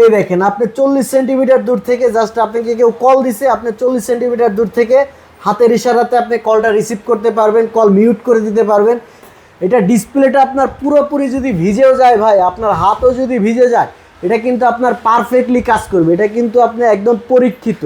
এই দেখেন, আপনি চল্লিশ সেন্টিমিটার দূর থেকে জাস্ট আপনাকে কেউ কল দিছে, আপনি চল্লিশ সেন্টিমিটার দূর থেকে হাতের ইশারাতে আপনি কলটা রিসিভ করতে পারবেন কল মিউট করে দিতে পারবেন। এটা ডিসপ্লেটা আপনার পুরোপুরি যদি ভিজেও যায় ভাই, আপনার হাতও যদি ভিজে যায় এটা কিন্তু আপনার পারফেক্টলি কাজ করবে। এটা কিন্তু আপনি একদম পরীক্ষিত।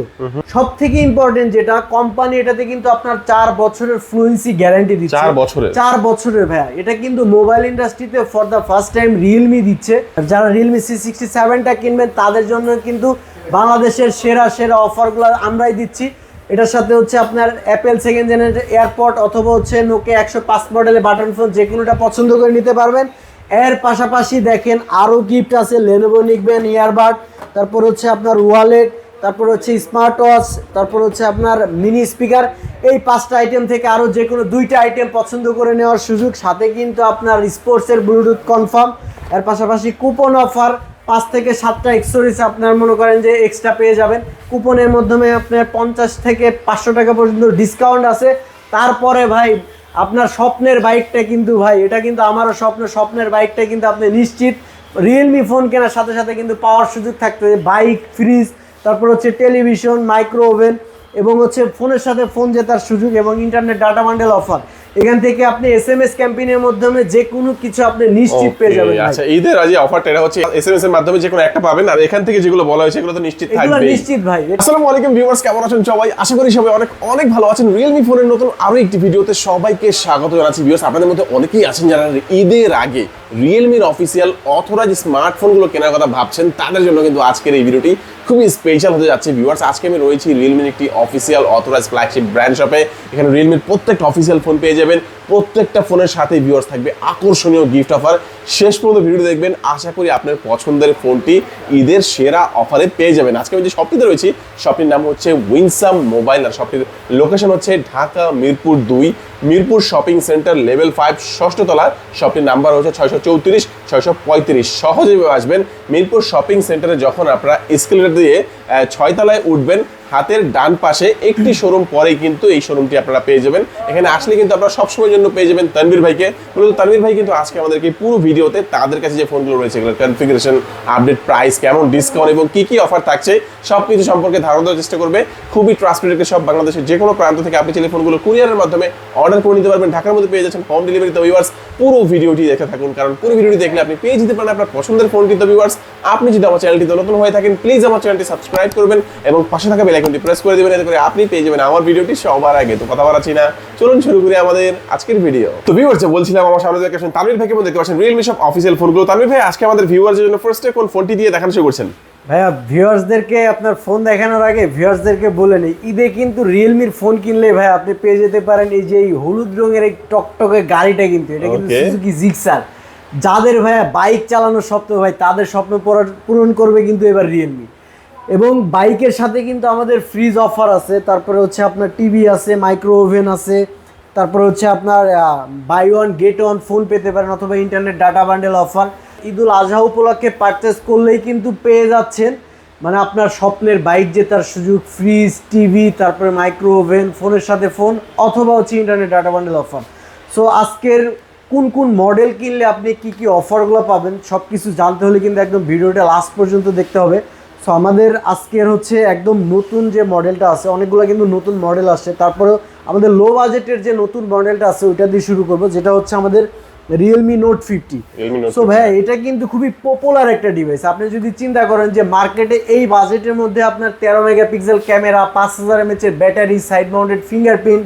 সব থেকে ইম্পর্টেন্ট যেটা কোম্পানি এটাতে কিন্তু আপনার চার বছরের ফ্লুয়েন্সি গ্যারান্টি দিচ্ছে। চার বছরের? চার বছরের ভাইয়া। এটা কিন্তু মোবাইল ইন্ডাস্ট্রিতে for the first time Realme দিচ্ছে। যারা রিয়েলমি সি সিক্সটি সেভেনটা কিনবেন তাদের জন্য কিন্তু বাংলাদেশের সেরা সেরা অফারগুলো আমরাই দিচ্ছি। এটার সাথে হচ্ছে আপনার অ্যাপেল সেকেন্ড জেনারেশন এয়ারপড অথবা হচ্ছে নোকে একশো পাঁচ মডেলের বাটন ফোন যে কোনোটা পছন্দ করে নিতে পারবেন। এর পাশাপাশি দেখেন আরও গিফট আছে লেনোভো নিকবেন ইয়ারবাড তারপর হচ্ছে আপনার ওয়ালেট তারপর হচ্ছে স্মার্ট ওয়াচ তারপর হচ্ছে আপনার মিনি স্পিকার এই পাঁচটা আইটেম থেকে আরও যে কোনো দুইটা আইটেম পছন্দ করে নেওয়ার সুযোগ, সাথে কিন্তু আপনার স্পোর্টসের ব্লুটুথ কনফার্ম এর পাশাপাশি কুপন অফার পাঁচ থেকে সাতটা এক্সেসরিজ আপনার মনে করেন যে এক্সট্রা পেয়ে যাবেন। কুপনের মাধ্যমে আপনার পঞ্চাশ থেকে পাঁচশো টাকা পর্যন্ত ডিসকাউন্ট আছে। তারপরে ভাই আপনার স্বপ্নের বাইকটা কিন্তু ভাই, এটা কিন্তু আমারও স্বপ্ন, স্বপ্নের বাইকটা কিন্তু আপনি নিশ্চিত। রিয়েলমি ফোন কেনার সাথে সাথে কিন্তু পাওয়ার সুযোগ থাকতে বাইক ফ্রিজ তারপর হচ্ছে টেলিভিশন মাইক্রো ওভেন এবং হচ্ছে ফোনের সাথে ফোন জেতার সুযোগ এবং ইন্টারনেট ডাটা বান্ডেল অফার এখান থেকে আপনি এস এম এস ক্যাম্পেইনের মাধ্যমে যে কোনো কিছু আপনি নিশ্চিত পেয়ে যাবেন আচ্ছা ঈদের আজ অফারটা এটা হচ্ছে এসএমএস এর মাধ্যমে যে কোনো একটা পাবেন আর এখান থেকে যেগুলো বলা হয়েছে এগুলো তো নিশ্চিত থাকবে এগুলো নিশ্চিত ভাই আসসালামু আলাইকুম ভিউয়ার্স কেমন আছেন সবাই? আশা করি সবাই অনেক অনেক ভালো আছেন। রিয়েলমি ফোনের নতুন আরও একটি ভিডিওতে সবাইকে স্বাগত জানাচ্ছি ভিউয়ার্স আপনাদের মধ্যে অনেকেই আছেন যারা ঈদের আগে রিয়েলমির অফিসিয়াল অথরাইজ স্মার্টফোনগুলো কেনার কথা ভাবছেন তাদের জন্য কিন্তু আজকের এই ভিডিওটি খুবই স্পেশাল হতে যাচ্ছে ভিউয়ার্স আজকে আমি রয়েছি রিয়েলমির একটি অফিসিয়াল অথরাইজ ফ্ল্যাগশিপ ব্র্যান্ড শপে এখানে রিয়েলমির প্রত্যেকটা অফিসিয়াল ফোন পেয়ে যাবেন। প্রত্যেকটা ফোনের সাথে ভিউয়ার্স থাকবে আকর্ষণীয় গিফট অফার শেষ পর্যন্ত ভিডিও দেখবেন। আশা করি আপনার পছন্দের ফোনটি ঈদের সেরা অফারে পেয়ে যাবেন। আজকে আমি যে শপটিতে রয়েছি শপটির নাম হচ্ছে উইনসাম মোবাইল আর শপটির লোকেশন হচ্ছে ঢাকা মিরপুর দুই। Mirpur shopping centre level five ষষ্ঠ তলা। শপটির নাম্বার হচ্ছে ছয়শো চৌত্রিশ। ছয়শো পঁয়ত্রিশ। সহজে আসবেন মিরপুর শপিং সেন্টারে যখন আপনারা স্কেলেটার দিয়ে ছয়তলায় উঠবেন হাতের ডান পাশে একটি শোরুম পরেই কিন্তু এই শোরুমটি আপনারা পেয়ে যাবেন। এখানে আসলে কিন্তু আপনারা সবসময়ের জন্য পেয়ে যাবেন তানভীর ভাইকে। মূলত তানভীর ভাই কিন্তু আজকে আমাদেরকে পুরো ভিডিওতে তাদের কাছে যে ফোনগুলো রয়েছে এগুলোর কনফিগারেশন আপডেট প্রাইস কেমন ডিসকাউন্ট এবং কি কি অফার থাকছে সব কিছু সম্পর্কে ধারণা দেওয়ার চেষ্টা করবে। খুবই ট্রান্সপোর্টেড সব বাংলাদেশের যে কোনো প্রান্ত থেকে আপনি চাইলে ফোনগুলো কুরিয়ারের মাধ্যমে অর্ডার করে নিতে পারবেন। ঢাকার মধ্যে পেয়ে যাচ্ছেন হোম ডেলিভারিতে ভিউয়ার্স পুরো ভিডিওটি দেখে থাকুন কারণ পুরো ভিডিওটি দেখলে আপনি পেয়ে যেতে পারেন আপনার পছন্দের ফোনটি তো ভিউয়ার্স আপনি যদি আমার চ্যানেলটিতে নতুন হয়ে থাকেন প্লিজ আমার চ্যানেলটি সাবস্ক্রাইব করবেন এবং পাশে থাকা বেল আইকনটি প্রেস করে দিবেন এতে করে আপনি পেয়ে যাবেন আমার ভিডিওটি সবার আগে। তো কথা বাড়াচ্ছি না চলুন শুরু করি আমাদের আজকের ভিডিও তো ভিউয়ার্স বলছিলাম আমার সামনে দেখতে পাচ্ছেন তানভীর ভাইকে দেখতে পাচ্ছেন রিয়েলমি সব অফিসিয়াল ফোনগুলো তানভীর ভাই আজকে আমাদের ভিউয়ার্সের জন্য ফার্স্টে কোন ফোনটি দিয়ে দেখানো শুরু করছেন? ভাইয়া ভিউয়ার্সদেরকে আপনার ফোন দেখানোর আগে ভিউয়ার্সদেরকে বলে নিই। ঈদে কিন্তু রিয়েলমির ফোন কিনলে ভাই আপনি পেয়ে যেতে পারেন এই যে এই হলুদ রঙের এই টকটকে গাড়িটা কিন্তু। এটা কিন্তু সুজুকি জিক্সার যাদের ভাইয়া বাইক চালানোর স্বপ্ন ভাই তাদের স্বপ্ন পূরণ করবে কিন্তু এবার রিয়েলমি এবং বাইকের সাথে কিন্তু আমাদের ফ্রিজ অফার আছে, তারপরে হচ্ছে আপনার টিভি আছে মাইক্রো ওভেন আছে, তারপরে হচ্ছে আপনার buy one get one phone পেতে পারেন অথবা internet data bundle offer Eidul Azha উপলক্ষে পারচেস করলেই কিন্তু পেয়ে যাচ্ছেন মানে আপনার স্বপ্নের বাইক জেতার সুযোগ ফ্রিজ টিভি তারপরে মাইক্রো ওভেন ফোনের সাথে ফোন অথবা হচ্ছে internet data bundle offer so আজকের কোন কোন মডেল কিনলে আপনি কি কি অফারগুলো পাবেন সব কিছু জানতে হলে কিন্তু একদম ভিডিওটা লাস্ট পর্যন্ত দেখতে হবে। সো আমাদের আজকের হচ্ছে একদম নতুন যে মডেলটা আছে অনেকগুলো কিন্তু নতুন মডেল আসছে। তারপরেও আমাদের লো বাজেটের যে নতুন মডেলটা আছে ওইটা দিয়ে শুরু করব যেটা হচ্ছে আমাদের রিয়েলমি নোট ফিফটি সো ভাই এটা কিন্তু খুবই পপুলার একটা ডিভাইস আপনি যদি চিন্তা করেন যে মার্কেটে এই বাজেটের মধ্যে আপনার তেরো মেগাপিক্সেল ক্যামেরা পাঁচ হাজার এমএচের battery side mounted fingerprint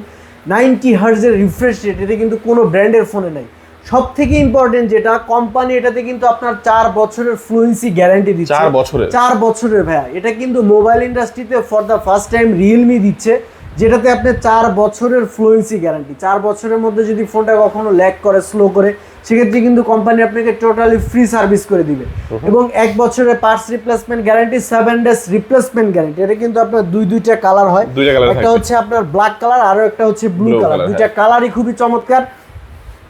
ninety হার্জের refresh rate এটা কিন্তু কোনো ব্র্যান্ডের ফোনে নাই। সব থেকে ইম্পর্টেন্ট যেটা কোম্পানি এটাতে কিন্তু আপনার চার বছরের ফ্লুয়েন্সি গ্যারান্টি দিচ্ছে। চার বছরের? চার বছরের ভাইয়া। এটা কিন্তু মোবাইল ইন্ডাস্ট্রিতে for the first time Realme দিচ্ছে যেটাতে আপনি চার বছরের ফ্লুয়েন্সি গ্যারান্টি চার বছরের মধ্যে যদি ফোনটা কখনো ল্যাক করে স্লো করে সেক্ষেত্রে কিন্তু কোম্পানি আপনাকে টোটালি ফ্রি সার্ভিস করে দিবে। এবং এক বছরের parts replacement guarantee seven days replacement guarantee এটা কিন্তু আপনার দুই দুইটা কালার হয়। একটা হচ্ছে আপনার ব্ল্যাক কালার আর একটা হচ্ছে ব্লু কালার দুইটা কালারই খুবই চমৎকার।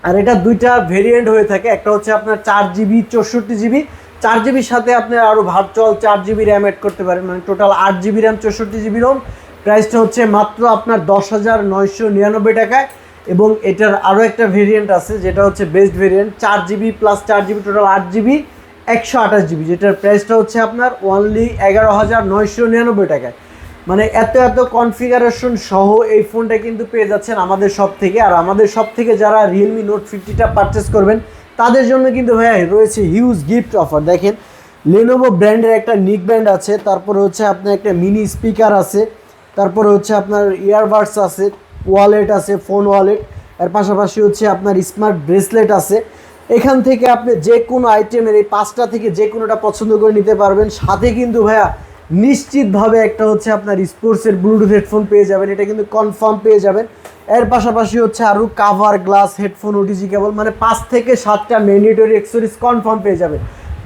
আর এটা দুইটা ভেরিয়েন্ট হয়ে থাকে। একটা হচ্ছে আপনার চার জিবি চৌষট্টি জিবি চার জিবির সাথে আপনি আরও ভার্চুয়াল চার জিবি র্যাম অ্যাড করতে পারেন। মানে টোটাল আট জিবি র্যাম চৌষট্টি জিবি রোম প্রাইসটা হচ্ছে মাত্র আপনার দশ হাজার নয়শো নিরানব্বই টাকায়। এবং এটার আরও একটা ভেরিয়েন্ট আছে, যেটা হচ্ছে বেস্ট ভেরিয়েন্ট চার জিবি প্লাস চার জিবি টোটাল আট জিবি একশো আঠাশ জিবি যেটার প্রাইসটা হচ্ছে আপনার ওনলি এগারো হাজার নয়শো নিরানব্বই টাকায়। মানে এত এত কনফিগারেশন সহ এই ফোনটা কিন্তু পেয়ে যাচ্ছেন আমাদের সব থেকে আর আমাদের সব থেকে যারা রিয়েলমি নোট ফিফটিটা পারচেস করবেন, তাদের জন্য কিন্তু ভাইয়া রয়েছে হিউজ গিফট অফার দেখেন লেনোভো ব্র্যান্ডের একটা নিক ব্যান্ড আছে, তারপরে হচ্ছে আপনার একটা মিনি স্পিকার আছে, তারপরে হচ্ছে আপনার ইয়ারবাডস আছে ওয়ালেট আছে ফোন ওয়ালেট এর পাশাপাশি হচ্ছে আপনার স্মার্ট ব্রেসলেট আছে। এখান থেকে আপনি যে কোনো আইটেমের এই পাঁচটা থেকে যে কোনোটা পছন্দ করে নিতে পারবেন। সাথে কিন্তু ভাইয়া নিশ্চিতভাবে একটা হচ্ছে আপনার স্পোর্টসের ব্লুটুথ হেডফোন পেয়ে যাবেন, এটা কিন্তু কনফার্ম পেয়ে যাবেন। এর পাশাপাশি হচ্ছে আরও cover glass headphone OTG cable মানে পাঁচ থেকে সাতটা ম্যান্ডেটরি এক্সেসরিজ কনফার্ম পেয়ে যাবেন।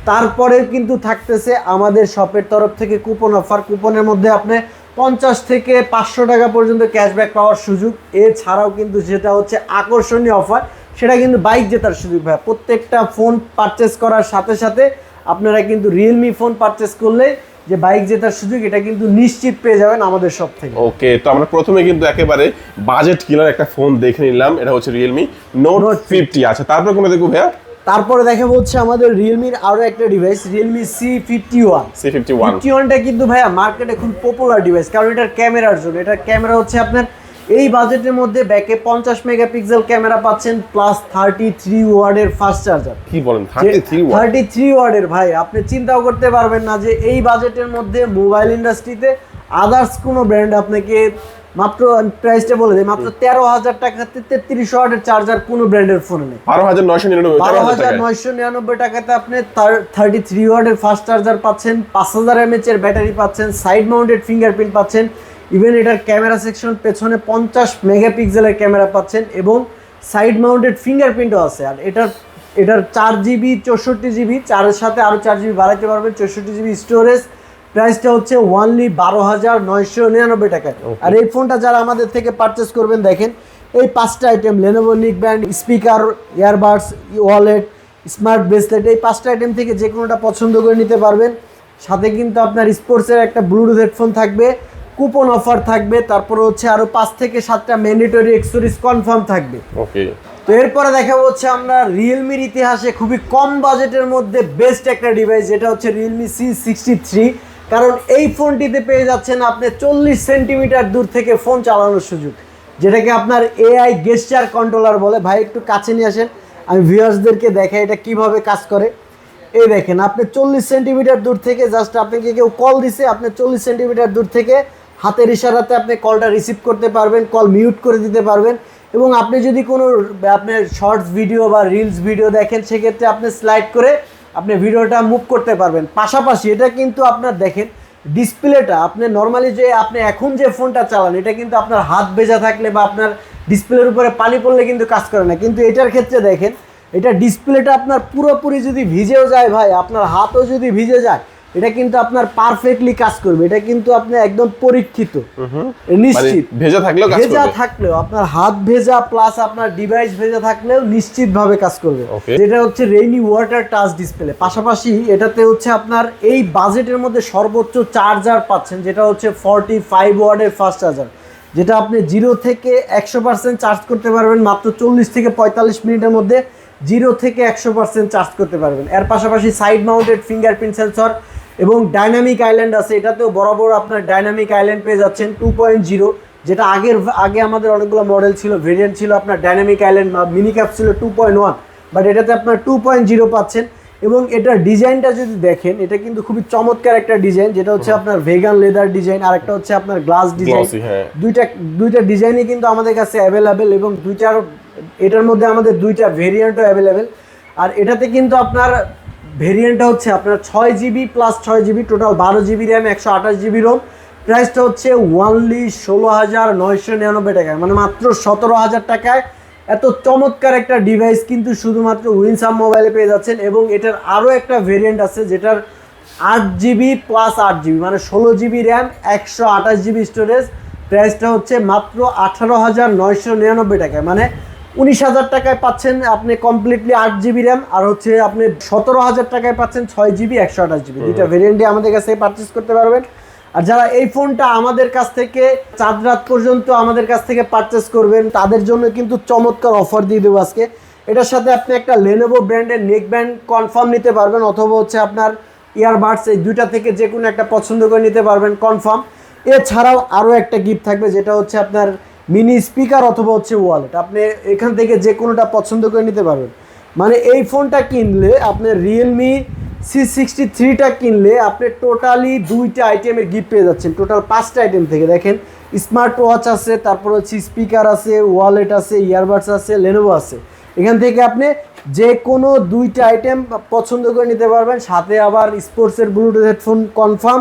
তারপরে কিন্তু থাকতেছে আমাদের শপের তরফ থেকে কুপন অফার কুপনের মধ্যে আপনি পঞ্চাশ থেকে পাঁচশো টাকা পর্যন্ত ক্যাশব্যাক পাওয়ার সুযোগ। এছাড়াও কিন্তু যেটা হচ্ছে আকর্ষণীয় অফার সেটা কিন্তু বাইক জেতার সুযোগ ভাই প্রত্যেকটা ফোন পারচেস করার সাথে সাথে আপনারা কিন্তু রিয়েলমি ফোন পারচেস করলে যে বাইক জেতার সুযোগ এটা কিন্তু নিশ্চিত পেয়ে যাবেন আমাদের সব থেকে। ওকে তো আমরা প্রথমে কিন্তু একেবারে বাজেট কিলার একটা ফোন দেখে নিলাম। এটা হচ্ছে রিয়েলমি নোট ফিফটি আচ্ছা তারপরে কোনো দেখব ভাইয়া? তারপরে দেখে হচ্ছে আমাদের রিয়েলমির আরও একটা device Realme C fifty one C fifty one fifty ওয়ানটা কিন্তু ভাইয়া মার্কেটে খুব পপুলার ডিভাইস কারণ এটার ক্যামেরার জন্য। এটার ক্যামেরা হচ্ছে আপনার এই বাজেটের মধ্যে ব্যাকে পঞ্চাশ মেগাপিক্সেল ক্যামেরা পাচ্ছেন প্লাস থার্টি থ্রি ওয়ার্ডের ফাস্ট চার্জার কি বলেন থার্টি থ্রি ওয়ার্ডের ভাই আপনি চিন্তাও করতে পারবেন না যে এই বাজেটের মধ্যে মোবাইল ইন্ডাস্ট্রিতে আদার্স কোনো ব্র্যান্ড আপনাকে মাত্র প্রাইসটা বলে দেয় মাত্র তেরো হাজার টাকাতে তেত্রিশ ওয়ার্ডের চার্জার কোনো ব্র্যান্ডের ফোনে নেই। বারো হাজার নয়শো নিরানব্বই বারো হাজার হাজার নয়শো নিরানব্বই টাকাতে আপনি থার্টি থ্রি ওয়ার্ডের ফাস্ট চার্জার পাচ্ছেন পাঁচ হাজার এমএচ এর ব্যাটারি পাচ্ছেন সাইড মাউন্টেড ফিঙ্গারপ্রিন্ট পাচ্ছেন ইভেন এটার ক্যামেরা সেকশন পেছনে পঞ্চাশ মেগাপিক্সেলের ক্যামেরা পাচ্ছেন এবং সাইড মাউন্টেড ফিঙ্গারপ্রিন্টও আছে। আর এটার এটার চার জিবি চৌষট্টি জিবি চারের সাথে আরও চার জিবি বাড়াতে পারবেন। চৌষট্টি জিবি স্টোরেজ প্রাইসটা হচ্ছে ওয়ানলি বারো হাজার নয়শো নিরানব্বই টাকায়। আর এই ফোনটা যারা আমাদের থেকে পারচেস করবেন দেখেন এই পাঁচটা item Lenovo neck band speaker earbuds wallet smart bracelet এই পাঁচটা আইটেম থেকে যে কোনোটা পছন্দ করে নিতে পারবেন। সাথে কিন্তু আপনার স্পোর্টসের একটা ব্লুটুথ হেডফোন থাকবে। কুপন অফার থাকবে তারপরে হচ্ছে আরও পাঁচ থেকে সাতটা ম্যান্ডেটরি এক্সেসরিজ কনফার্ম থাকবে। ওকে তো এরপরে দেখাবো হচ্ছে আমরা রিয়েলমির ইতিহাসে খুবই কম বাজেটের মধ্যে বেস্ট একটা ডিভাইস যেটা হচ্ছে রিয়েলমি সি সিক্সটি থ্রি কারণ এই ফোনটিতে পেয়ে যাচ্ছেন আপনি চল্লিশ সেন্টিমিটার দূর থেকে ফোন চালানোর সুযোগ। যেটাকে আপনার এআই গেস্টার কন্ট্রোলার বলে। ভাই একটু কাছে নিয়ে আসেন। আমি ভিউয়ার্সদেরকে দেখাই এটা কীভাবে কাজ করে। এই দেখেন আপনি চল্লিশ সেন্টিমিটার দূর থেকে জাস্ট আপনাকে কেউ কল দিছে আপনি চল্লিশ সেন্টিমিটার দূর থেকে হাতের ইশারাতে আপনি কলটা রিসিভ করতে পারবেন কল মিউট করে দিতে পারবেন এবং আপনি যদি কোনো আপনার শর্টস ভিডিও বা রিলস ভিডিও দেখেন, সেক্ষেত্রে আপনি স্লাইড করে আপনি ভিডিওটা মুভ করতে পারবেন। পাশাপাশি এটা কিন্তু আপনার দেখেন ডিসপ্লেটা আপনি নর্মালি যে, আপনি এখন যে ফোনটা চালান, এটা কিন্তু আপনার হাত ভেজা থাকলে বা আপনার ডিসপ্লের উপরে পানি পড়লে কিন্তু কাজ করে না। কিন্তু এটার ক্ষেত্রে দেখেন, এটা ডিসপ্লেটা আপনার পুরোপুরি যদি ভিজেও যায় ভাই, আপনার হাতও যদি ভিজে যায় এটা কিন্তু আপনার পারফেক্টলি কাজ করবে। এটা কিন্তু আপনি একদম পরীক্ষিত। মানে নিশ্চিত। ভেজা থাকলেও কাজ ভেজা থাকলেও আপনার হাত ভেজা প্লাস আপনার ডিভাইস ভেজা থাকলেও নিশ্চিতভাবে কাজ করবে। যেটা হচ্ছে রেইনি ওয়াটার টাচ ডিসপ্লে পাশাপাশি এটাতে হচ্ছে আপনার এই বাজেটের মধ্যে সর্বোচ্চ চার্জার পাচ্ছেন যেটা হচ্ছে ফর্টি ফাইভ ওয়ার্ডের ফাস্ট চার্জার যেটা আপনি জিরো থেকে একশো পার্সেন্ট চার্জ করতে পারবেন মাত্র চল্লিশ থেকে পঁয়তাল্লিশ মিনিটের মধ্যে জিরো থেকে একশো পার্সেন্ট চার্জ করতে পারবেন। এর পাশাপাশি সাইড মাউন্টেড ফিঙ্গারপ্রিন্ট সেন্সর এবং ডাইনামিক আইল্যান্ড আছে এটাতেও বরাবর আপনার ডাইনামিক আইল্যান্ড পেয়ে যাচ্ছেন টু পয়েন্ট জিরো যেটা আগের আগে আমাদের অনেকগুলো মডেল ছিল ভেরিয়েন্ট ছিল আপনার ডাইনামিক আইল্যান্ড বা মিনি ক্যাপ ছিল টু পয়েন্ট ওয়ান বাট এটাতে আপনার টু পয়েন্ট জিরো পাচ্ছেন এবং এটার ডিজাইনটা যদি দেখেন এটা কিন্তু খুবই চমৎকার একটা ডিজাইন যেটা হচ্ছে আপনার ভেগান লেদার ডিজাইন আর একটা হচ্ছে আপনার গ্লাস ডিজাইন। হ্যাঁ। দুইটা দুইটা ডিজাইনই কিন্তু আমাদের কাছে অ্যাভেলেবেল এবং দুইটার এটার মধ্যে আমাদের দুইটা ভেরিয়েন্টও অ্যাভেলেবেল আর এটাতে কিন্তু আপনার ভেরিয়েন্টটা হচ্ছে আপনার ছয় জিবি প্লাস ছয় জিবি টোটাল বারো জিবি র্যাম একশো আঠাশ জিবি রোম প্রাইসটা হচ্ছে ওয়ানলি ষোলো হাজার নয়শো নিরানব্বই টাকায় মানে মাত্র সতেরো হাজার টাকায়। এত চমৎকার একটা ডিভাইস কিন্তু শুধুমাত্র উইনসাম মোবাইলে পেয়ে যাচ্ছেন এবং এটার আরও একটা ভেরিয়েন্ট আছে যেটার আট জিবি প্লাস আট জিবি মানে ষোলো জিবি র্যাম একশো আঠাশ জিবি স্টোরেজ প্রাইসটা হচ্ছে মাত্র আঠারো হাজার নয়শো নিরানব্বই টাকায় মানে উনিশ হাজার টাকায় পাচ্ছেন আপনি কমপ্লিটলি আট জিবি র্যাম আর হচ্ছে আপনি সতেরো হাজার টাকায় পাচ্ছেন ছয় জিবি একশো আঠাশ জিবি দুইটা ভেরিয়েন্টে আমাদের কাছে পারচেস করতে পারবেন। আর যারা এই ফোনটা আমাদের কাছ থেকে চাঁদ রাত পর্যন্ত আমাদের কাছ থেকে পারচেস করবেন তাদের জন্য কিন্তু চমৎকার অফার দিয়ে দেবো আজকে। এটার সাথে আপনি একটা লেনোভো ব্র্যান্ডের নেক ব্যান্ড কনফার্ম নিতে পারবেন অথবা হচ্ছে আপনার ইয়ারবাডস এই দুইটা থেকে যে কোনো একটা পছন্দ করে নিতে পারবেন কনফার্ম এছাড়াও আরও একটা গিফট থাকবে যেটা হচ্ছে আপনার মিনি স্পিকার অথবা হচ্ছে ওয়ালেট আপনি এখান থেকে যে কোনোটা পছন্দ করে নিতে পারবেন। মানে এই ফোনটা কিনলে আপনার রিয়েলমি সি সিক্সটি থ্রিটা কিনলে আপনি টোটালি দুইটা আইটেমের গিফট পেয়ে যাচ্ছেন। টোটাল পাঁচটা আইটেম থেকে দেখেন। স্মার্ট ওয়াচ আছে, তারপর হচ্ছে স্পিকার আছে ওয়ালেট আছে ইয়ারবাডস আছে লেনোভো আছে। এখান থেকে আপনি যে কোনো দুইটা আইটেম পছন্দ করে নিতে পারবেন। সাথে আবার স্পোর্টসের ব্লুটুথ হেডফোন কনফার্ম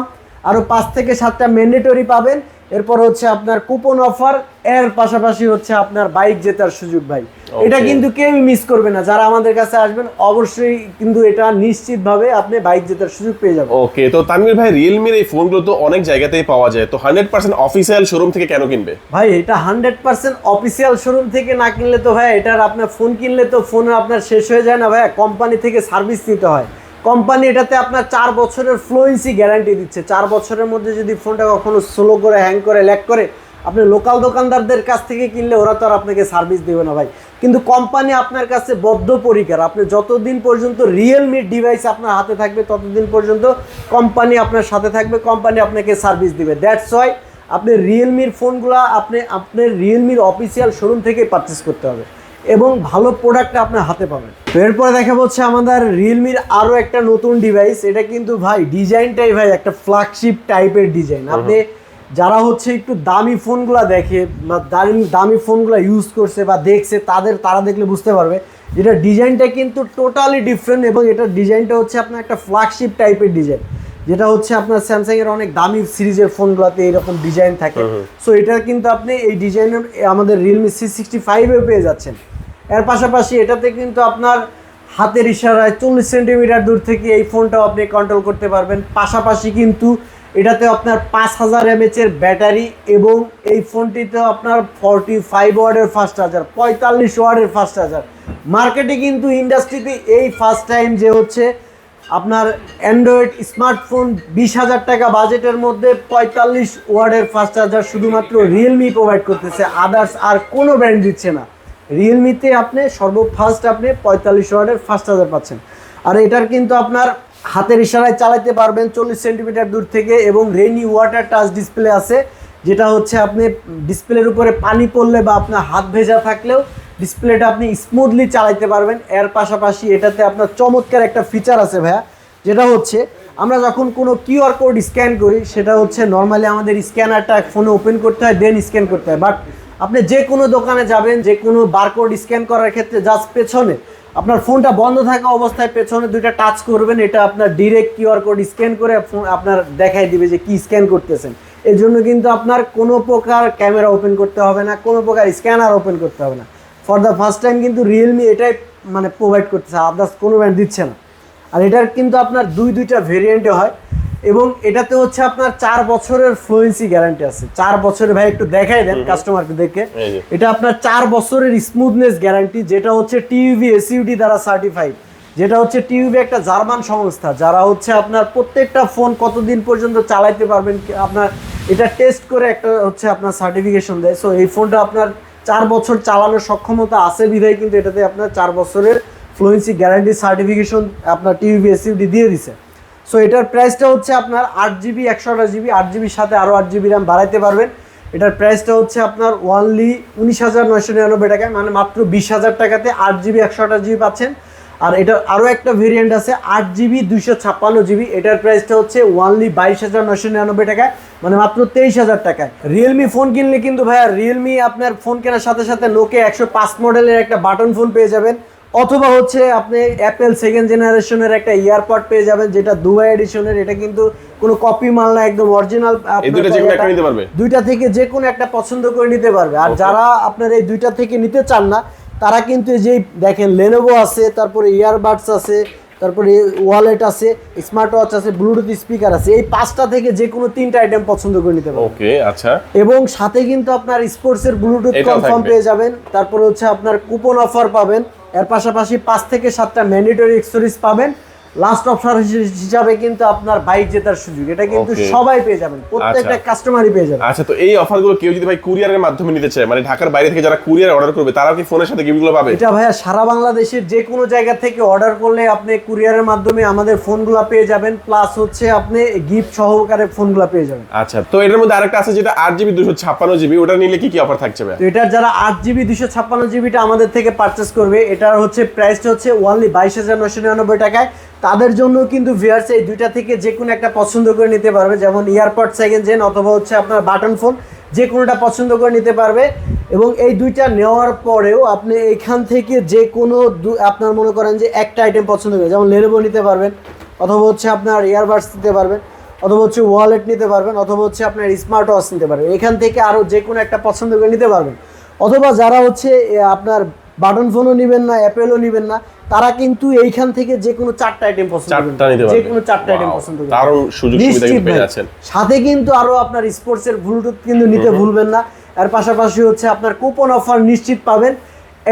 আরও পাঁচ থেকে সাতটা ম্যান্ডেটরি পাবেন। এরপর হচ্ছে আপনার কুপন অফার এর পাশাপাশি হচ্ছে আপনার বাইক জেতার সুযোগ ভাই। এটা কিন্তু কেউ মিস করবে না। যারা আমাদের কাছে আসবেন অবশ্যই কিন্তু এটা নিশ্চিতভাবে আপনি বাইক জেতার সুযোগ পেয়ে যাবেন। ওকে তো তানভীর ভাই রিয়েলমির এই ফোনগুলো তো অনেক জায়গাতেই পাওয়া যায়। তো হান্ড্রেড পার্সেন্ট অফিসিয়াল শোরুম থেকে কেন কিনবে? ভাই এটা হান্ড্রেড পার্সেন্ট অফিসিয়াল শোরুম থেকে না কিনলে তো ভাই এটার আপনার ফোন কিনলে তো ফোন আপনার শেষ হয়ে যায় না ভাই। কোম্পানি থেকে সার্ভিস নিতে হয়। কোম্পানি এটাতে আপনার চার বছরের ফ্লুয়েন্সি গ্যারান্টি দিচ্ছে। চার বছরের মধ্যে যদি ফোনটা কখনো স্লো করে হ্যাং করে ল্যাক করে, আপনি লোকাল দোকানদারদের কাছ থেকে কিনলে ওরা তো আর আপনাকে সার্ভিস দেবে না ভাই। কিন্তু কোম্পানি আপনার কাছে বদ্ধপরিকার আপনি যতদিন পর্যন্ত রিয়েলমির ডিভাইস আপনার হাতে থাকবে, ততদিন পর্যন্ত কোম্পানি আপনার সাথে থাকবে, কোম্পানি আপনাকে সার্ভিস দিবে। দ্যাটস ওয়াই আপনি রিয়েলমির ফোনগুলো আপনি, আপনার রিয়েলমির অফিসিয়াল শোরুম থেকে পারচেস করতে হবে। এবং ভালো প্রোডাক্টটা আপনার হাতে পাবেন। তো এরপরে দেখা হচ্ছে আমাদের রিয়েলমির আরও একটা নতুন ডিভাইস এটা কিন্তু ভাই ডিজাইনটাই ভাই একটা ফ্ল্যাগশিপ টাইপের ডিজাইন আপনি যারা হচ্ছে একটু দামি ফোনগুলো দেখে বা দামি দামি ফোনগুলো ইউজ করছে বা দেখছে তাদের তারা দেখলে বুঝতে পারবে এটা ডিজাইনটা কিন্তু টোটালি ডিফারেন্ট এবং এটার ডিজাইনটা হচ্ছে আপনার একটা ফ্ল্যাগশিপ টাইপের ডিজাইন যেটা হচ্ছে আপনার স্যামসাং এর অনেক দামি সিরিজের ফোনগুলোতে এরকম ডিজাইন থাকে। সো এটা কিন্তু আপনি এই ডিজাইনের আমাদের রিয়েলমি সি সিক্সটি ফাইভেও পেয়ে যাচ্ছেন। এর পাশাপাশি এটাতে কিন্তু আপনার হাতের ইশারায় চল্লিশ সেন্টিমিটার দূর থেকে এই ফোনটাও আপনি কন্ট্রোল করতে পারবেন। পাশাপাশি কিন্তু এটাতে আপনার পাঁচ হাজার এমএচের ব্যাটারি এবং এই ফোনটিতে আপনার ফর্টি ফাইভ ওয়ার্ডের ফাস্ট চার্জার পঁয়তাল্লিশ ওয়ার্ডের ফাস্ট চার্জার মার্কেটে কিন্তু ইন্ডাস্ট্রিতে এই ফার্স্ট টাইম যে হচ্ছে আপনার অ্যান্ড্রয়েড স্মার্টফোন বিশ হাজার টাকা বাজেটের মধ্যে পঁয়তাল্লিশ ওয়ার্ডের ফাস্ট চার্জার শুধুমাত্র রিয়েলমি প্রোভাইড করতেছে। আদার্স আর কোনো ব্র্যান্ড দিচ্ছে না। রিয়েলমিতে আপনি সর্বফার্স্ট আপনি পঁয়তাল্লিশ ওয়ার্ডের ফার্স্ট চার্জার পাচ্ছেন। আর এটার কিন্তু আপনার হাতের ইশারায় চালাতে পারবেন চল্লিশ সেন্টিমিটার দূর থেকে এবং রেনি ওয়াটার টাচ ডিসপ্লে আছে, যেটা হচ্ছে আপনি ডিসপ্লের উপরে পানি পড়লে বা আপনার হাত ভেজা থাকলেও ডিসপ্লেটা আপনি স্মুথলি চালাইতে পারবেন। এর পাশাপাশি এটাতে আপনার চমৎকার একটা ফিচার আছে ভাইয়া, যেটা হচ্ছে আমরা যখন কোনো কিউআর কোড স্ক্যান করি, সেটা হচ্ছে নর্মালি আমাদের স্ক্যানারটা ফোনে ওপেন করতে হয় দেন স্ক্যান করতে হয়। বাট আপনি যে কোনো দোকানে যাবেন, যে কোনো বারকোড স্ক্যান করার ক্ষেত্রে জাস্ট পেছনে, আপনার ফোনটা বন্ধ থাকা অবস্থায় পেছনে দুইটা টাচ করবেন, এটা আপনার ডিরেক্ট কিউআর কোড স্ক্যান করে আপনার দেখাই দিবে যে কি স্ক্যান করতেছেন। এর জন্য কিন্তু আপনার কোনো প্রকার ক্যামেরা ওপেন করতে হবে না, কোনো প্রকার স্ক্যানার ওপেন করতে হবে না। ফর দ্য ফার্স্ট টাইম কিন্তু রিয়েলমি এটাই মানে প্রোভাইড করতেছে আদার্স কোনো ব্র্যান্ড দিচ্ছে না। আর এটার কিন্তু আপনার দুই দুইটা ভেরিয়েন্টে হয়। এবং এটাতে হচ্ছে আপনার চার বছরের ফ্লুয়েন্সি গ্যারান্টি আছে। চার বছরের ভাই একটু দেখাই দেন কাস্টমারকে দেখে। এটা আপনার চার বছরের স্মুথনেস গ্যারান্টি যেটা হচ্ছে টিউবি এসইউডি দ্বারা সার্টিফাইড যেটা হচ্ছে টিউবি একটা জার্মান সংস্থা যারা হচ্ছে আপনার প্রত্যেকটা ফোন কতদিন পর্যন্ত চালাইতে পারবেন আপনার এটা টেস্ট করে একটা হচ্ছে আপনার সার্টিফিকেশন দেয়। সো এই ফোনটা আপনার চার বছর চালানোর সক্ষমতা আছে বিধায় কিন্তু এটাতে আপনার চার বছরের ফ্লুয়েন্সি গ্যারান্টি সার্টিফিকেশন আপনার টিউবি এসইউডি দিয়ে দিছে। সো এটার প্রাইসটা হচ্ছে আপনার আট জিবি একশো আঠাশ জিবি আট জিবির সাথে আরও আট জিবি র্যাম বাড়াইতে পারবেন। এটার প্রাইসটা হচ্ছে আপনার ওয়ানলি উনিশ হাজার নয়শো নিরানব্বই টাকায় মানে মাত্র বিশ হাজার টাকাতে আট জিবি একশো আঠাশ জিবি পাচ্ছেন। আর এটার আরও একটা ভেরিয়েন্ট আছে, আট জিবি দুইশো ছাপ্পান্ন জিবি এটার প্রাইসটা হচ্ছে ওয়ানলি বাইশ হাজার নয়শো নিরানব্বই টাকায় মানে মাত্র তেইশ হাজার টাকায়। রিয়েলমি ফোন কিনলে কিন্তু ভাইয়া রিয়েলমি আপনার ফোন কেনার সাথে সাথে নোকে একশো পাঁচ মডেলের একটা বাটন ফোন পেয়ে যাবেন। অথবা হচ্ছে আপনি অ্যাপেল সেকেন্ড জেনারেশনের একটা ইয়ারপড পেয়ে যাবেন যেটা দুবাই এডিশনের এটা কিন্তু কোনো কপি মাল না একদম অরিজিনাল দুইটা যে একটা নিতে পারবে? দুইটা থেকে যে কোনো একটা পছন্দ করে নিতে পারবে। আর যারা আপনার এই দুইটা থেকে নিতে চান না তারা কিন্তু এই যে দেখেন লেনোভো আছে তারপরে ইয়ারবাডস আছে তারপরে ওয়ালেট আছে স্মার্ট ওয়াচ আছে ব্লুটুথ স্পিকার আছে এই পাঁচটা থেকে যে কোনো তিনটা আইটেম পছন্দ করে নিতে পারবে। ওকে আচ্ছা। এবং সাথে কিন্তু আপনার স্পোর্টসের ব্লুটুথ কনফার্ম পেয়ে যাবেন তারপরে হচ্ছে আপনার কুপন অফার পাবেন এর পাশাপাশি পাঁচ থেকে সাতটা ম্যান্ডেটরি এক্সেসরিজ পাবেন। লাস্ট অপশন হিসাবে কিন্তু আপনার বাইক জেতার সুযোগ। এটা কিন্তু সবাই পেয়ে যাবেন প্রত্যেকটা আচ্ছা। কাস্টমারই পেয়ে যাবেন। আচ্ছা তো এই অফারগুলো কেউ যদি ভাই কুরিয়ারের মাধ্যমে নিতে চায় মানে ঢাকার বাইরে থেকে যারা কুরিয়ার অর্ডার করবে তারাও কি ফোনের সাথে গিফটগুলো পাবে? এটা ভাইয়া সারা বাংলাদেশের যে কোনো জায়গা থেকে অর্ডার করলে আপনি কুরিয়ারের মাধ্যমে আমাদের ফোনগুলো পেয়ে যাবেন প্লাস হচ্ছে আপনি গিফট সহকারে ফোনগুলো পেয়ে যাবেন। আচ্ছা তো এটার মধ্যে আরেকটা আছে যেটা আট জিবি দুশো ছাপ্পান্ন জিবি ওটা নিলে কি কি অফার থাকছে ভাই তো এটার যারা আট জিবি দুশো ছাপ্পান্ন জিবিটা আমাদের থেকে পারচেস করবে এটার হচ্ছে প্রাইসটা হচ্ছে ওনলি বাইশ হাজার নশো নিরানব্বই টাকায়। তাদের জন্য কিন্তু ভিয়ার্স এই দুইটা থেকে যে কোনো একটা পছন্দ করে নিতে পারবে। যেমন ইয়ারপড সেকেন্ড জেন অথবা হচ্ছে আপনার বাটন ফোন যে কোনোটা পছন্দ করে নিতে পারবে। এবং এই দুইটা নেওয়ার পরেও আপনি এখান থেকে যে কোনো দু- আপনার মনে করেন যে একটা আইটেম পছন্দ করে, যেমন লেনোভো নিতে পারবেন, অথবা হচ্ছে আপনার ইয়ারবাডস নিতে পারবেন, অথবা হচ্ছে ওয়ালেট নিতে পারবেন, অথবা হচ্ছে আপনার স্মার্ট ওয়াচ নিতে পারবেন। এখান থেকে আরও যে কোনো একটা পছন্দ করে নিতে পারবেন। অথবা যারা হচ্ছে আপনার বাটন ফোনও নেবেন না অ্যাপেলও নেবেন না তারা কিন্তু এইখান থেকে যে কোনো চারটা আইটেম পছন্দ করবেন যে কোনো চারটা আইটেম পছন্দ করবেন তারও সুযোগ সুবিধা নিশ্চিত কিন্তু পেয়ে যাচ্ছেন। সাথে কিন্তু আরও আপনার স্পোর্টস এর ব্লুটুথ কিন্তু নিতে ভুলবেন না। আর পাশাপাশি হচ্ছে আপনার কুপন অফার নিশ্চিত পাবেন।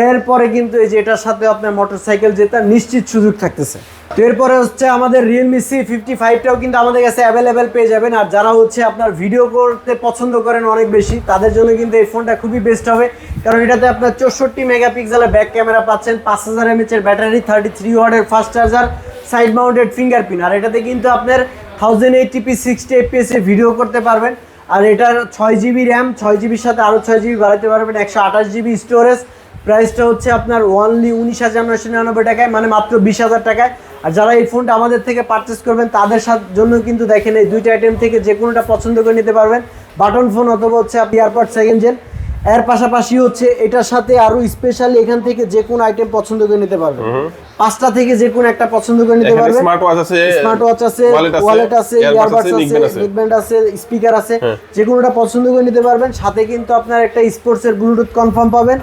এরপরে কিন্তু এই যে এটার সাথে আপনার মোটরসাইকেল জেতার নিশ্চিত সুযোগ থাকতেছে। তো এরপরে হচ্ছে আমাদের রিয়েলমি সি ফিফটি ফাইভটাও কিন্তু আমাদের কাছে অ্যাভেলেবেল পেয়ে যাবেন। আর যারা হচ্ছে আপনার ভিডিও করতে পছন্দ করেন অনেক বেশি, তাদের জন্য কিন্তু এই ফোনটা খুবই বেস্ট হবে। কারণ এটাতে আপনার চৌষট্টি মেগাপিক্সেলের ব্যাক ক্যামেরা পাচ্ছেন, পাঁচ হাজার এমএচ এর ব্যাটারি থার্টি থ্রি ওয়ার্ডের fast charger side mounted fingerprint আর এটাতে কিন্তু আপনার thousand eighty p sixty FPS video করতে পারবেন। আর এটার ছয় জিবি র্যাম ছয় জিবির সাথে আরও ছয় জিবি বাড়াতে পারবেন, একশো আঠাশ জিবি স্টোরেজ প্রাইসটা হচ্ছে আপনার ওনলি উনিশ হাজার নশো নিরানব্বই টাকায় মানে মাত্র বিশ হাজার টাকায়। আর যারা এই ফোনটা আমাদের থেকে পারচেস করবেন তাদের সাথে জন্য কিন্তু দেখেন এই দুইটা আইটেম থেকে যে কোনোটা পছন্দ করে নিতে পারবেন। বাটন ফোন অথবা হচ্ছে আপনি এয়ারপড সেকেন্ড জেন এর পাশাপাশি হচ্ছে এটার সাথে আরও স্পেশালি এখান থেকে যে কোনো আইটেম পছন্দ করে নিতে পারবেন। পাঁচটা থেকে যে কোনো একটা পছন্দ করে নিতে পারবেন। স্মার্ট ওয়াচ আছে স্মার্ট ওয়াচ আছে ওয়ালেট আছে ইয়ারবাডস আছে নেকব্যান্ড আছে স্পিকার আছে হ্যাঁ। যে কোনোটা পছন্দ করে নিতে পারবেন সাথে কিন্তু আপনার একটা স্পোর্টস এর ব্লুটুথ কনফার্ম পাবেন।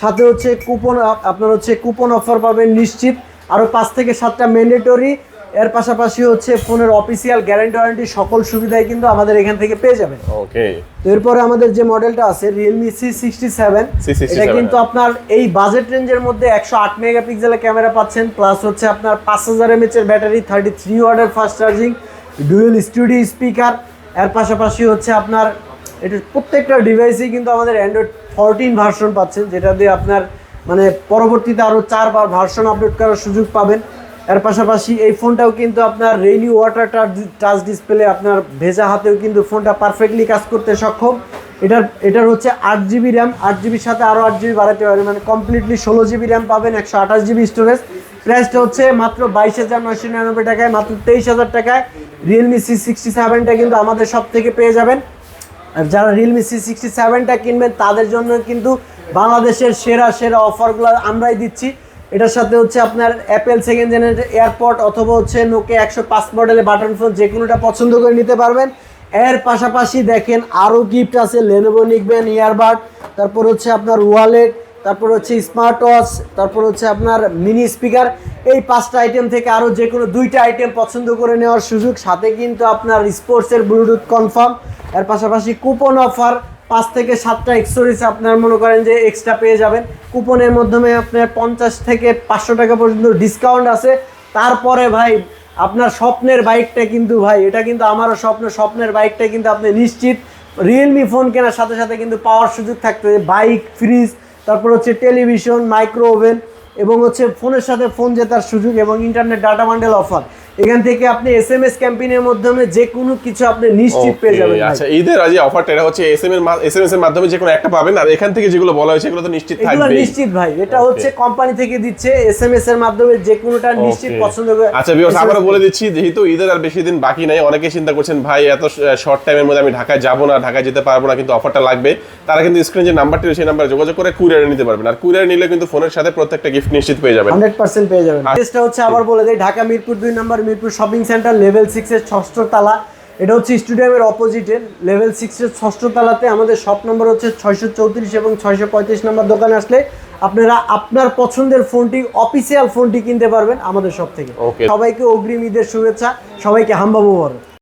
সাথে হচ্ছে কুপন আপনার হচ্ছে কুপন অফার পাবেন নিশ্চিত। আরও পাঁচ থেকে সাতটা ম্যান্ডেটরি এর পাশাপাশি হচ্ছে ফোনের অফিসিয়াল গ্যারান্টি ওয়ারেন্টি সকল সুবিধাই কিন্তু আমাদের এখান থেকে পেয়ে যাবেন। ওকে তো এরপরে আমাদের যে মডেলটা আছে Realme C sixty seven C67 এটা কিন্তু আপনার এই বাজেট রেঞ্জের মধ্যে একশো আট মেগাপিক্সেলের ক্যামেরা পাচ্ছেন প্লাস হচ্ছে আপনার পাঁচ হাজার এমএচ এর ব্যাটারি থার্টি থ্রি ওয়ার্ডের fast charging dual studio speaker এর পাশাপাশি হচ্ছে আপনার এটার প্রত্যেকটা ডিভাইসেই কিন্তু আমাদের অ্যান্ড্রয়েড ফোরটিন ভার্সন পাচ্ছেন, যেটা দিয়ে আপনার মানে পরবর্তীতে আরও চারবার ভার্সন আপডেট করার সুযোগ পাবেন। এর পাশাপাশি এই ফোনটাও কিন্তু আপনার রেইনি ওয়াটার টাচ ডিসপ্লে আপনার ভেজা হাতেও কিন্তু ফোনটা পারফেক্টলি কাজ করতে সক্ষম। এটার এটার হচ্ছে আট জিবি র্যাম আট জিবির সাথে আরও আট জিবি বাড়াতে পারেন মানে কমপ্লিটলি ষোলো জিবি র্যাম পাবেন, একশো আঠাশ জিবি স্টোরেজ প্রাইসটা হচ্ছে মাত্র বাইশ হাজার নয়শো নিরানব্বই টাকায়, মাত্র তেইশ হাজার টাকায়। রিয়েলমি সি সিক্সটি সেভেনটা কিন্তু আমাদের সব থেকে পেয়ে যাবেন। যারা রিয়েলমি সি সিক্সটি সেভেনটা কিনবেন, তাদের জন্য কিন্তু বাংলাদেশের সেরা সেরা অফারগুলো আমরাই দিচ্ছি। এটার সাথে হচ্ছে আপনার অ্যাপেল সেকেন্ড জেনারেশন এয়ারপড অথবা হচ্ছে নোকে একশো পাঁচ মডেলের বাটন ফোন যে কোনোটা পছন্দ করে নিতে পারবেন। এর পাশাপাশি দেখেন আরও গিফট আছে লেনোভো নিকবেন ইয়ারবাড তারপর হচ্ছে আপনার ওয়ালেট তারপর হচ্ছে স্মার্ট ওয়াচ তারপর হচ্ছে আপনার মিনি স্পিকার এই পাঁচটা আইটেম থেকে আরও যে কোনো দুইটা আইটেম পছন্দ করে নেওয়ার সুযোগ, সাথে কিন্তু আপনার স্পোর্টসের ব্লুটুথ কনফার্ম এর পাশাপাশি কুপন অফার পাঁচ থেকে সাতটা এক্সোরিস আপনার মনে করেন যে এক্সট্রা পেয়ে যাবেন। কুপনের মাধ্যমে আপনার পঞ্চাশ থেকে পাঁচশো টাকা পর্যন্ত ডিসকাউন্ট আছে। তারপরে ভাই, আপনার স্বপ্নের বাইকটা কিন্তু ভাই, এটা কিন্তু আমারও স্বপ্ন, স্বপ্নের বাইকটা কিন্তু আপনি নিশ্চিত। রিয়েলমি ফোন কেনার সাথে সাথে কিন্তু পাওয়ার সুযোগ থাকতে বাইক ফ্রিজ তারপর হচ্ছে টেলিভিশন মাইক্রো ওভেন এবং হচ্ছে ফোনের সাথে ফোন জেতার সুযোগ এবং ইন্টারনেট ডাটা বান্ডেল অফার এখান থেকে আপনি এস এম এস ক্যাম্পেইনের মাধ্যমে যে কোনো কিছু আপনি নিশ্চিত পেয়ে যাবেন আচ্ছা ঈদের আজ অফারটা এটা হচ্ছে এস এম এর এস এর মাধ্যমে যে কোনো একটা পাবেন আর এখান থেকে যেগুলো বলা হয়েছে এগুলো তো নিশ্চিত এগুলো থাকবে নিশ্চিত ভাই এটা হচ্ছে কোম্পানি থেকে দিচ্ছে এস এম এস এর মাধ্যমে যে কোনোটা নিশ্চিত পছন্দ করে আচ্ছা বিকজ আবারও বলে দিচ্ছি যেহেতু ঈদের আর বেশি দিন বাকি নাই অনেকে চিন্তা করছেন ভাই এত শর্ট টাইমের মধ্যে আমি ঢাকায় যাব না ঢাকায় যেতে পারব না কিন্তু অফারটা লাগবে। তারা কিন্তু স্ক্রিনে যে নাম্বারটি রয়েছে সেই নাম্বারে যোগাযোগ করে কুরিয়ারে নিতে পারবেন। আর কুরিয়ার নিলে কিন্তু ফোনের সাথে প্রত্যেকটা গিফট নিশ্চিত পেয়ে যাবেন। হান্ড্রেড পার্সেন্ট পেয়ে যাবেন। টেস্টটা হচ্ছে আবার বলে দেয় ঢাকা মিরপুর দুই নম্বর মিরপুর শপিং সেন্টার লেভেল সিক্সের ষষ্ঠ তালা। এটা হচ্ছে স্টুডিয়ামের অপোজিটে লেভেল সিক্সের ষষ্ঠ তালাতে আমাদের শপ নম্বর হচ্ছে ছয়শো চৌত্রিশ এবং ছয়শো পঁয়ত্রিশ নম্বর দোকান আসলে আপনারা আপনার পছন্দের ফোনটি অফিসিয়াল ফোনটি কিনতে পারবেন আমাদের শপ থেকে। সবাইকে অগ্রিম ঈদের শুভেচ্ছা সবাইকে হাম্বা মোবারক।